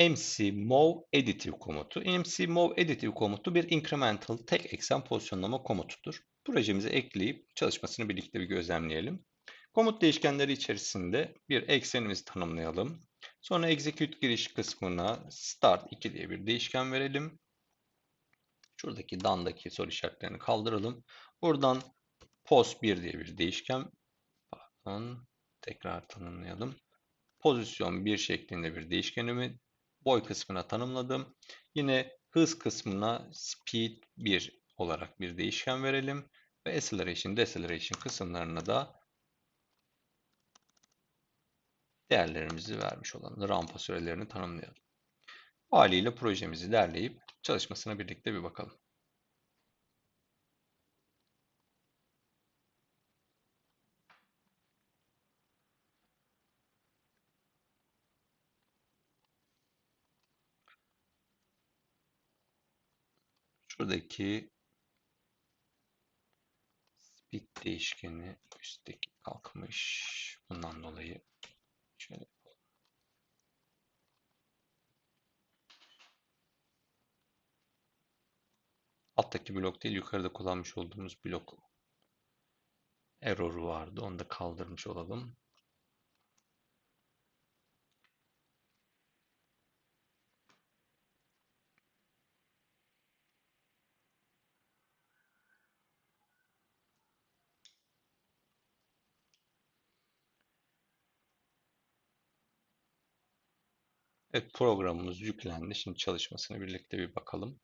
MC move editive komutu. MC move editive komutu bir incremental tek eksen pozisyonlama komutudur. Projemize ekleyip çalışmasını birlikte bir gözlemleyelim. Komut değişkenleri içerisinde bir eksenimizi tanımlayalım. Sonra execute giriş kısmına start 2 diye bir değişken verelim. Şuradaki done'daki soru işaretlerini kaldıralım. Buradan post 1 diye bir değişken pardon, tekrar tanımlayalım. Pozisyon 1 şeklinde bir değişkenimi boy kısmına tanımladım. Yine hız kısmına speed 1 olarak bir değişken verelim. Ve acceleration, deceleration kısımlarına da değerlerimizi vermiş olan rampa sürelerini tanımlayalım. Haliyle projemizi derleyip çalışmasına birlikte bir bakalım. Şuradaki speed değişkeni üstteki kalkmış. Bundan dolayı şöyle alttaki blok değil yukarıda kullanmış olduğumuz blok error'u vardı. Onu da kaldırmış olalım. Evet programımız yüklendi. Şimdi çalışmasını birlikte bir bakalım.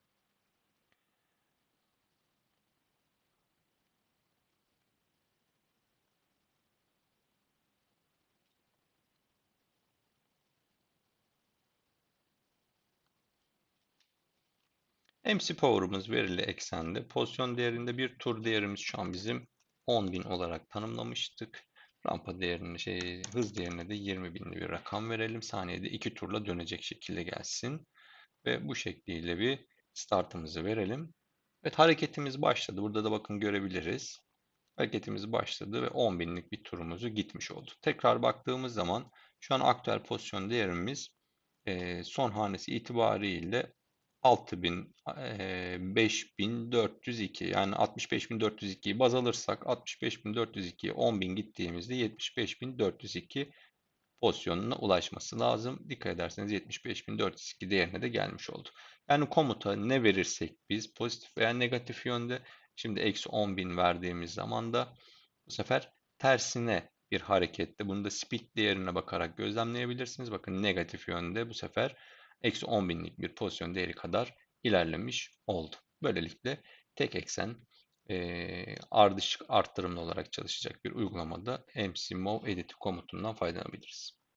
MC power'ımız verili eksende. Pozisyon değerinde bir tur değerimiz şu an bizim 10.000 olarak tanımlamıştık. Rampa değerini, şey, hız değerine de 20.000'li bir rakam verelim. Saniyede iki turla dönecek şekilde gelsin. Ve bu şekliyle bir startımızı verelim. Evet hareketimiz başladı. Burada da bakın görebiliriz. Hareketimiz başladı ve 10.000'lik bir turumuzu gitmiş oldu. Tekrar baktığımız zaman şu an aktüel pozisyon değerimiz son hanesi itibariyle 6000, 5402 yani 65402'yi baz alırsak 65402'ye 10.000 gittiğimizde 75402 pozisyonuna ulaşması lazım. Dikkat ederseniz 75402 değerine de gelmiş oldu. Yani komuta ne verirsek biz pozitif veya negatif yönde şimdi eksi 10.000 verdiğimiz zaman da bu sefer tersine bir harekette bunu da speed değerine bakarak gözlemleyebilirsiniz. Bakın negatif yönde bu sefer eksi 10 binlik bir pozisyon değeri kadar ilerlemiş oldu. Böylelikle tek eksen e, ardışık arttırımlı olarak çalışacak bir uygulamada MC Move Edit komutundan faydalanabiliriz.